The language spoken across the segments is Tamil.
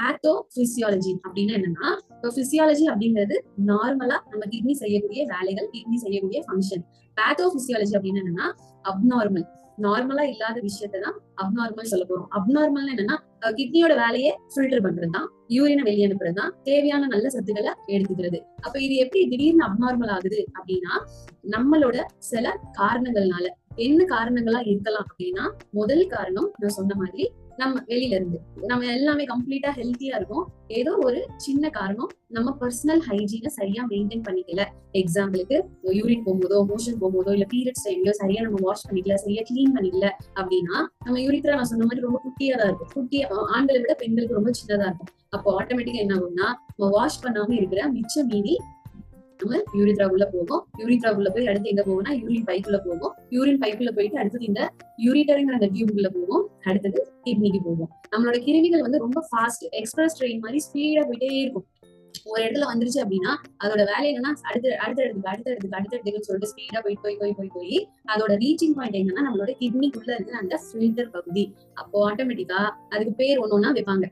பேத்தோ பிசியாலஜி அப்படின்னு என்னன்னா பிசியாலஜி அப்படிங்கிறது நார்மலா நம்ம கிட்னி செய்யக்கூடிய வேலைகள் கிட்னி செய்யக்கூடிய ஃபங்க்ஷன் பேத்தோ பிசியாலஜி அப்படின்னு என்னன்னா அப்நார்மல் நார்மலா இல்லாத விஷயத்தை தான் அப்நார்மல் சொல்ல போறோம். அப்நார்மல் என்னன்னா கிட்னியோட வேலையை ஃபில்டர் பண்றது தான் யூரினை வெளியே தான் தேவையான நல்ல சத்துக்களை எடுத்துக்கிறது. அப்ப இது எப்படி திடீர்னு அப்நார்மல் ஆகுது அப்படின்னா நம்மளோட சில காரணங்கள்னால. என்ன காரணங்களா இருக்கலாம் அப்படின்னா முதல் காரணம் நான் சொன்ன மாதிரி நம்ம வெளியில இருந்து. நம்ம எல்லாமே கம்ப்ளீட்டா ஹெல்த்தியா இருக்கும். ஏதோ ஒரு சின்ன காரணம் நம்ம பர்சனல் ஹைஜீனை சரியா மெயின்டைன் பண்ணிக்கல. எக்ஸாம்பிளுக்கு யூரின் போகும்போதோ மோஷன் போகும்போதோ இல்ல பீரியட்ஸ் டைம்லயோ சரியா நம்ம வாஷ் பண்ணிக்கல சரியா கிளீன் பண்ணிக்கல அப்படின்னா நம்ம யூரித்ரா நான் சொன்ன மாதிரி ரொம்ப குட்டியா தான் இருக்கும். குட்டியா ஆண்களை விட பெண்களுக்கு ரொம்ப சின்னதா இருக்கும். அப்போ ஆட்டோமேட்டிக்கா என்ன ஆகும்னா நம்ம வாஷ் பண்ணாம இருக்கிற மிச்ச மீதி நம்ம யூரித்ரா உள்ள போகும். யூரித்ரா உள்ள போய் அடுத்து எங்க போகும்னா யூரின் பைக்குள்ள போகும். யூரின் பைக்குள்ள போயிட்டு அடுத்தது இந்த யூரிட்டருங்கிற அந்த டியூப்குள்ள போகும். அடுத்தது கிட்னிக்கு போகும். நம்மளோட கிருமிகள் வந்து ரொம்ப ஃபாஸ்ட் எக்ஸ்பிரஸ் ட்ரெயின் மாதிரி ஸ்பீடா போயிட்டே இருக்கும். ஒரு இடத்துல வந்துருச்சு அப்படின்னா அதோட வேலை என்னன்னா அடுத்த அடுத்த இடத்துக்கு அடுத்த இடத்துக்கு அடுத்த இடத்துக்கு சொல்லிட்டு ஸ்பீடா போய் போய் போய் போய் போய் அதோட ரீச்சிங் பாயிண்ட் என்னன்னா நம்மளோட கிட்னிக்குள்ள இருக்கிற அந்த ஃபில்டர் பகுதி. அப்போ ஆட்டோமேட்டிக்கா அதுக்கு பேர் ஒன்னு வைப்பாங்க.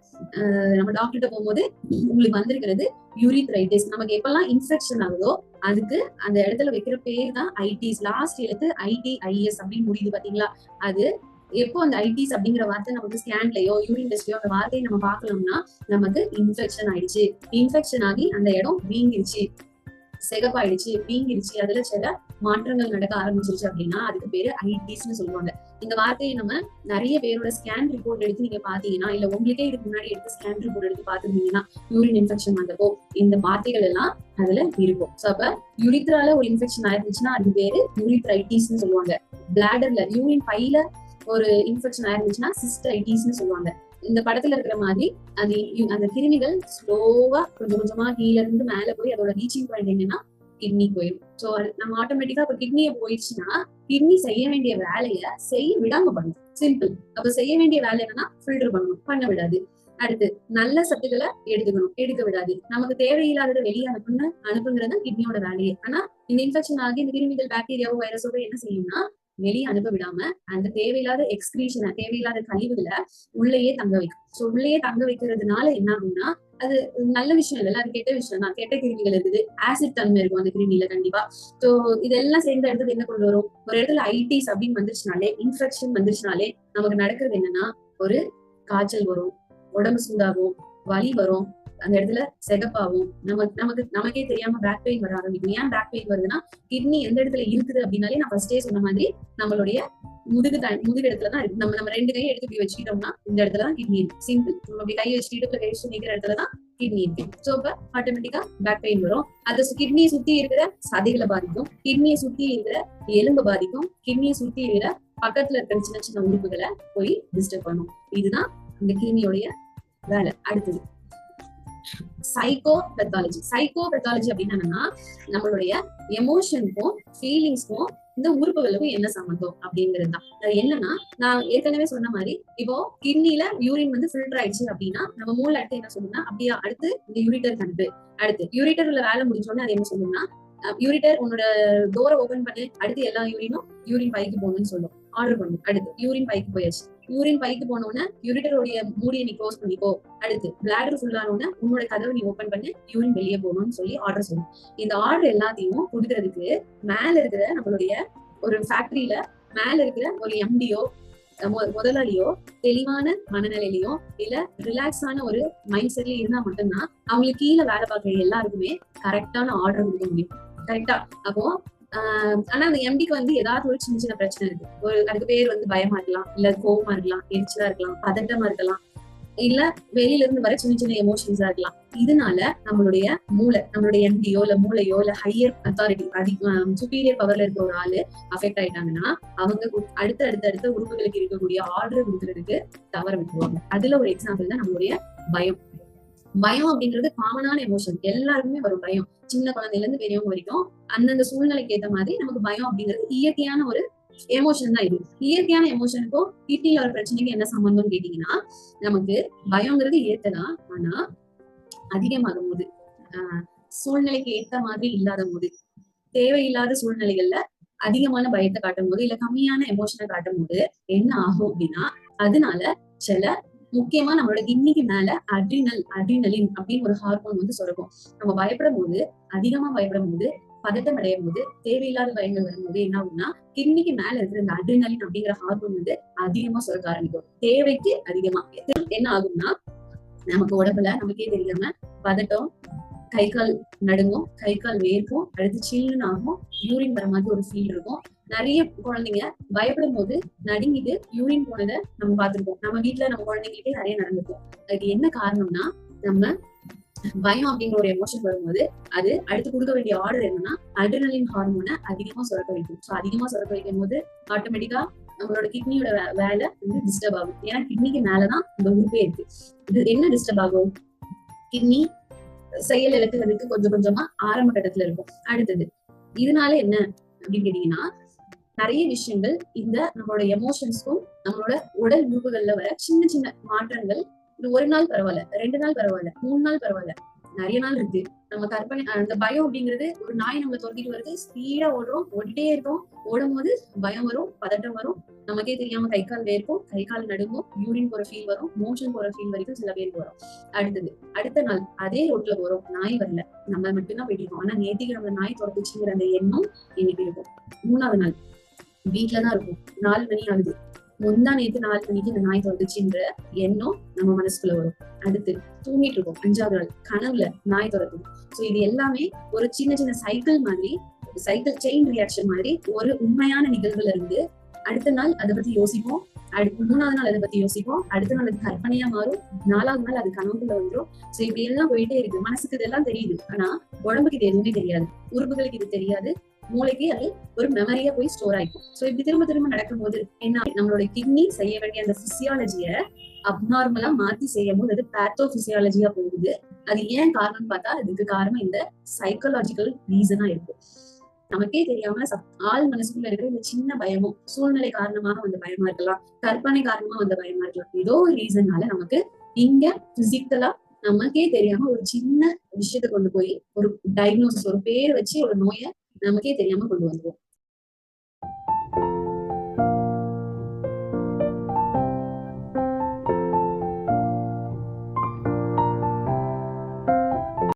நம்ம டாக்டர்கிட்ட போகும்போது உங்களுக்கு வந்திருக்கிறது யூரித்ரைட்டிஸ் நமக்கு எப்பெல்லாம் இன்ஃபெக்ஷன் ஆகுதோ அதுக்கு அந்த இடத்துல வைக்கிற பேர் தான் ஐடிஸ் லாஸ்ட் எழுத்து ஐடி ஐஎஸ் அப்படின்னு முடியுது பாத்தீங்களா அது எப்போ அந்த ஐடிஸ் அப்படிங்கிற வார்த்தை நமக்கு ஸ்கேன்லயோ யூரின் டெஸ்ட்லயோ அந்த வார்த்தையை நம்ம பார்க்கலாம்னா நமக்கு இன்ஃபெக்ஷன் ஆயிடுச்சு. இன்ஃபெக்ஷன் ஆகி அந்த இடம் வீங்கிருச்சு. செகப்பாயிடுச்சு வீங்கிருச்சு. அதுல சில மாற்றங்கள் நடக்க ஆரம்பிச்சிருச்சு அப்படின்னா அதுக்கு பேரு ஐடிஸ்னு சொல்லுவாங்க. இந்த வார்த்தையை நம்ம நிறைய பேரோட ஸ்கேன் ரிப்போர்ட் எடுத்து நீங்க பாத்தீங்கன்னா இல்ல உங்களுக்கே இதுக்கு முன்னாடி எடுத்து ஸ்கேன் ரிப்போர்ட் எடுத்து பாத்துருந்தீங்கன்னா யூரின் இன்ஃபெக்ஷன் வந்தப்போ இந்த வார்த்தைகள் எல்லாம் அதுல இருக்கும். சோ அப்ப யூரித்ரால ஒரு இன்ஃபெக்ஷன் ஆயிருந்துச்சுன்னா அது பேரு யூரித்ரைட்டிஸ்னு சொல்லுவாங்க. பிளாடர்ல யூரின் பைல ஒரு இன்ஃபெக்ஷன் ஆயிருந்துச்சுன்னா சிஸ்டைட்டிஸ்னு சொல்லுவாங்க. இந்த படத்துல இருக்கிற மாதிரி அது அந்த கிருமிகள் ஸ்லோவா கொஞ்சம் கொஞ்சமா கீழ இருந்து மேல போய் அதோட ரீச்சிங் பாயிண்ட் என்னன்னா கிட்னி போயிடும் சோ நம்ம ஆட்டோமேட்டிக்கா இப்ப கிட்னியை போயிடுச்சுன்னா கிட்னி செய்ய வேண்டிய வேலையை செய்ய விடாம பண்ணும். சிம்பிள் அப்ப செய்ய வேண்டிய வேலை என்னன்னா ஃபில்டர் பண்ணணும். பண்ண விடாது. அடுத்து நல்ல சத்துக்களை எடுத்துக்கணும். எடுக்க விடாது. நமக்கு தேவையில்லாததை வெளியே அனுப்புன்னு அனுப்புங்கிறது கிட்னியோட வேலையே. ஆனா இந்த இன்ஃபெக்ஷன் ஆகி இந்த கிருமிகள் பாக்டீரியாவோ வைரஸோட என்ன செய்யும்னா வெளியே அனுப்ப விடாம அந்த தேவையில்லாத எக்ஸ்கிரீஷனை தேவையில்லாத கழிவுகளை உள்ளேயே தங்க வைக்கும். சோ உள்ளேயே தங்க வைக்கிறதுனால என்ன ஆகும்னா அது நல்ல விஷயம் இல்லை அது கெட்ட விஷயம் தான். கெட்ட கிருமிகள் இருக்குது. ஆசிட் தன்மை இருக்கும் அந்த கிருமியில கண்டிப்பா. சோ இதெல்லாம் சேர்ந்த இடத்துல என்ன கொண்டு வரும்? ஒரு இடத்துல ஐடிஸ் அப்படின்னு வந்துருச்சுனாலே இன்ஃபெக்ஷன் வந்துருச்சுனாலே நமக்கு நடக்கிறது என்னன்னா ஒரு காய்ச்சல் வரும் உடம்பு சூடாகும் வலி வரும் அந்த இடத்துல செகப்பாகும் நமக்கு நமக்கு நமக்கே தெரியாம பேக் பெயின் வர ஆரம்பிக்கும். ஏன் பேக் பெயின் வருதுன்னா கிட்னி எந்த இடத்துல இருக்குது அப்படின்னாலே நான் ஃபர்ஸ்டே சொன்ன மாதிரி நம்மளுடைய முதுகு த- முதுகு இடத்துல தான் இருக்கு. நம்ம நம்ம ரெண்டு கையை எடுத்து இப்படி வச்சுக்கிட்டோம்னா இந்த இடத்துல தான் கிட்னி இருக்கு. சிம்பிள் நம்ம அப்படி கையை வச்சுட்டு இடுப்புல கை வச்சு நிக்கிற இடத்துல தான் கிட்னி இருக்கு. சோ அப்ப ஆட்டோமேட்டிக்கா பேக் பெயின் வரும். அது கிட்னியை சுத்தி இருக்கிற சதைகளை பாதிக்கும். கிட்னியை சுத்தி இருக்கிற எலும்பு பாதிக்கும். கிட்னியை சுத்தி இருக்கிற பக்கத்துல இருக்கிற சின்ன சின்ன உறுப்புகளை போய் டிஸ்டர்ப் பண்ணும். இதுதான் இந்த கிட்னியோடைய வேலை. அடுத்தது. சைக்கோ பெத்தாலஜி சைக்கோ பெத்தாலஜி அப்படின்னு என்னன்னா நம்மளுடைய எமோஷனுக்கும் ஃபீலிங்ஸ்க்கும் இந்த உறுப்புகளுக்கும் என்ன சம்மந்தம் அப்படிங்கிறது தான். அது என்னன்னா நான் ஏற்கனவே சொன்ன மாதிரி இப்போ கிட்னில யூரின் வந்து ஃபில்டர் ஆயிடுச்சு அப்படின்னா நம்ம மூளை அடுத்து என்ன சொல்லுன்னா அப்படியா அடுத்து இந்த யூரிட்டர் கண்டு அடுத்து யூரிட்டர் உள்ள வேலை முடிஞ்சோடனே அது என்ன சொல்லுன்னா யூரிட்டர் உன்னோட டோரை ஓபன் பண்ணி அடுத்து எல்லா யூரினும் யூரின் பைக்கு போகணும்னு சொல்லும். ஆர்டர் பண்ணும் அடுத்து யூரின் பைக்கு போயாச்சு. யூரின் பைக்கு போனோடனே யூரிட்டருடைய மூடியை நீ க்ளோஸ் பண்ணிக்கோ. அடுத்து பிளாடர் ஃபுல்லானோடனே உன்னோட கதவை நீ ஓப்பன் பண்ணி யூரின் வெளியே போகணும்னு சொல்லி ஆர்டர் சொல்லும் இந்த ஆர்டர் எல்லாத்தையும் கொடுக்கறதுக்கு மேல இருக்கிற நம்மளுடைய ஒரு ஃபேக்டரியில மேல இருக்கிற ஒரு எம்டியோ முதலாளியோ தெளிவான மனநிலையிலயோ இல்ல ரிலாக்ஸான ஒரு மைண்ட் செட்ல இருந்தா மட்டும்தான் அவங்களுக்கு கீழே வேலை பார்க்குற எல்லாருக்குமே கரெக்டான ஆர்டர் கொடுக்க முடியும். கரெக்டா அப்போ ஆனா அந்த எம்டிக்கு வந்து ஏதாவது ஒரு சின்ன சின்ன பிரச்சனை இருக்கு. ஒரு அதுக்கு பேர் வந்து பயமா இருக்கலாம் இல்ல கோவமா இருக்கலாம் எரிச்சலா இருக்கலாம் பதட்டமா இருக்கலாம். இல்ல வெளியில இருந்து வர சின்ன சின்ன எமோஷன்ஸா இருக்கலாம். இதனால நம்மளுடைய மூளை நம்மளுடைய எம்டியோ இல்ல மூளையோ இல்ல ஹையர் அத்தாரிட்டி அதிக சுப்பீரியர் பவர்ல இருக்க ஒரு ஆளு அஃபெக்ட் ஆயிட்டாங்கன்னா அவங்க அடுத்த அடுத்த அடுத்த உறுப்புகளுக்கு இருக்கக்கூடிய ஆர்டர் கொடுக்கறதுக்கு தவற விட்டுருவாங்க. அதுல ஒரு எக்ஸாம்பிள் தான் நம்மளுடைய பயம். பயம் அப்படிங்கிறது காமனான எமோஷன் எல்லாருக்குமே வரும் பயம். சின்ன குழந்தையில இருந்து பெரியவங்க வரைக்கும் அந்தந்த சூழ்நிலைக்கு ஏத்த மாதிரி நமக்கு பயம் அப்படிங்கிறது இயற்கையான ஒரு எமோஷன் தான் இது. இயற்கையான எமோஷனுக்கும் கிட்னில ஒரு பிரச்சனைக்கு என்ன சம்பந்தம்னு கேட்டீங்கன்னா நமக்கு பயங்கிறது ஏத்தலாம் ஆனா அதிகமாகும் போது ஆஹ் சூழ்நிலைக்கு ஏத்த மாதிரி இல்லாத போது தேவையில்லாத சூழ்நிலைகள்ல அதிகமான பயத்தை காட்டும் போது இல்ல கம்மியான எமோஷனை காட்டும் போது என்ன ஆகும் அப்படின்னா அதனால சில முக்கியமா நம்மளோட கிட்னிக்கு மேல அட்ரினல் அட்ரினலின் அப்படின்னு ஒரு ஹார்மோன் வந்து சுரக்கும் நம்ம பயப்படும் போது அதிகமா பயப்படும் போது பதட்டம் அடையும் போது தேவையில்லாத பயங்கள் வரும்போது என்ன ஆகும்னா கிட்னிக்கு மேல இருக்கிற இந்த அட்ரினலின் அப்படிங்கிற ஹார்மோன் வந்து அதிகமா சுரக்க ஆரம்பிக்கும். தேவைக்கு அதிகமா. என்ன ஆகும்னா நமக்கு உடம்புல நமக்கே தெரியாம பதட்டம் கை கால் நடுங்கும் கை கால் வேர்க்கும் அடுத்து சில்லுன்னு ஆகும் யூரின் வர மாதிரி ஒரு ஃபீல் இருக்கும். நிறைய குழந்தைங்க பயப்படும் போது நடுங்கிட்டு யூரின் போனதை நம்ம பார்த்துருப்போம். நம்ம வீட்டுல நம்ம குழந்தைங்களுக்கே நிறைய நடந்திருக்கும். அதுக்கு என்ன காரணம்னா நம்ம பயம் அப்படிங்கிற ஒரு எமோஷன் வரும்போது அது அடுத்து கொடுக்க வேண்டிய ஆர்டர் என்னன்னா அட்ரினலின் ஹார்மோனை அதிகமா சுரக்க வைக்கும். ஸோ அதிகமா சுரக்க வைக்கும் போது ஆட்டோமேட்டிக்கா நம்மளோட கிட்னியோட வேலை வந்து டிஸ்டர்ப் ஆகும். ஏன்னா கிட்னிக்கு மேலதான் இந்த உறுப்பே இருக்கு. இது என்ன டிஸ்டர்ப் ஆகும்? கிட்னி செயல் இழக்குறதுக்கு கொஞ்சம் கொஞ்சமா ஆரம்ப கட்டத்துல இருக்கும். அடுத்தது இதனால என்ன அப்படின்னு கேட்டீங்கன்னா நிறைய விஷயங்கள் இந்த நம்மளோட எமோஷன்ஸ்க்கும் நம்மளோட உடல் உறுப்புகள்ல வர சின்ன சின்ன மாற்றங்கள் இது ஒரு நாள் பரவாயில்ல ரெண்டு நாள் பரவாயில்ல மூணு நாள் பரவாயில்ல நிறைய நாள் இருக்கு. நம்ம கற்பனை அந்த பயம் அப்படிங்கிறது ஒரு நாய் நம்மளை தொட்டிட்டு வருது ஸ்பீடா ஓடுறோம் ஓடிட்டே இருக்கோம். ஓடும் போது பயம் வரும் பதட்டம் வரும். நமக்கே தெரியாம கை கால் வேர்க்கும் கை கால் நடுங்கும் யூரின் போற ஃபீல் வரும் மோஷன் போற ஃபீல் வரைக்கும் சில பேருக்கு வரும். அடுத்தது அடுத்த நாள் அதே ரோட்ல போறோம் நாய் வரல. நம்ம மட்டும்தான் போயிட்டு இருக்கோம். ஆனா நேத்திக்கு நம்ம நாய் தொடர்ந்துச்சுங்கிற அந்த எண்ணம் இன்னைக்கு இருக்கும். மூணாவது நாள். வீட்டுலதான் இருக்கும். நாலு மணி ஆகுது. முந்தா நேத்து நாலு மணிக்கு இந்த நாய் தொடச்சுன்ற எண்ணம் நம்ம மனசுக்குள்ள வரும். அடுத்து தூங்கிட்டு இருக்கோம். அஞ்சாவது நாள் கனவுல நாய் தொடக்கும் சோ இது எல்லாமே ஒரு சின்ன சின்ன சைக்கிள் மாதிரி சைக்கிள் செயின் ரியாக்ஷன் மாதிரி ஒரு உண்மையான நிகழ்வுல இருந்து அடுத்த நாள் அதை பத்தி யோசிப்போம். அடுத்து மூணாவது நாள் அதை பத்தி யோசிப்போம். அடுத்த நாள் அது கற்பனையா மாறும். நாலாவது நாள் அது கனவுக்குள்ள வந்துடும் சோ இப்படி எல்லாம் போயிட்டே இருக்கு. மனசுக்கு இதெல்லாம் தெரியுது. ஆனா உடம்புக்கு இது எதுவுமே தெரியாது. உறுப்புகளுக்கு இது தெரியாது. மூளைக்கு அது ஒரு மெமரியா போய் ஸ்டோர் ஆயிக்கும். சோ இப்படி திரும்ப திரும்ப நடக்கும்போது என்ன நம்மளோட கிட்னி செய்ய வேண்டிய அந்த பிசியாலஜிய அப்நார்மலா மாத்தி செய்யும் போது அது பேத்தோ பிசியாலஜியா போகுது. அது ஏன் காரணம் பார்த்தா அதுக்கு காரணம் இந்த சைக்கலாஜிக்கல் ரீசனா இருக்கும். நமக்கே தெரியாம ஆள் மனசுக்குள்ள இருக்கிற இந்த சின்ன பயமும் சூழ்நிலை காரணமாக வந்த பயமா இருக்கலாம் கற்பனை காரணமா வந்த பயமா இருக்கலாம் ஏதோ ஒரு ரீசன்னால நமக்கு இங்க பிசிக்கலா நமக்கே தெரியாம ஒரு சின்ன விஷயத்த கொண்டு போய் ஒரு டயக்னோசிஸ் ஒரு பேர் வச்சு ஒரு நோயை நமக்கே தெரியாம கொண்டு வந்துருவோம்.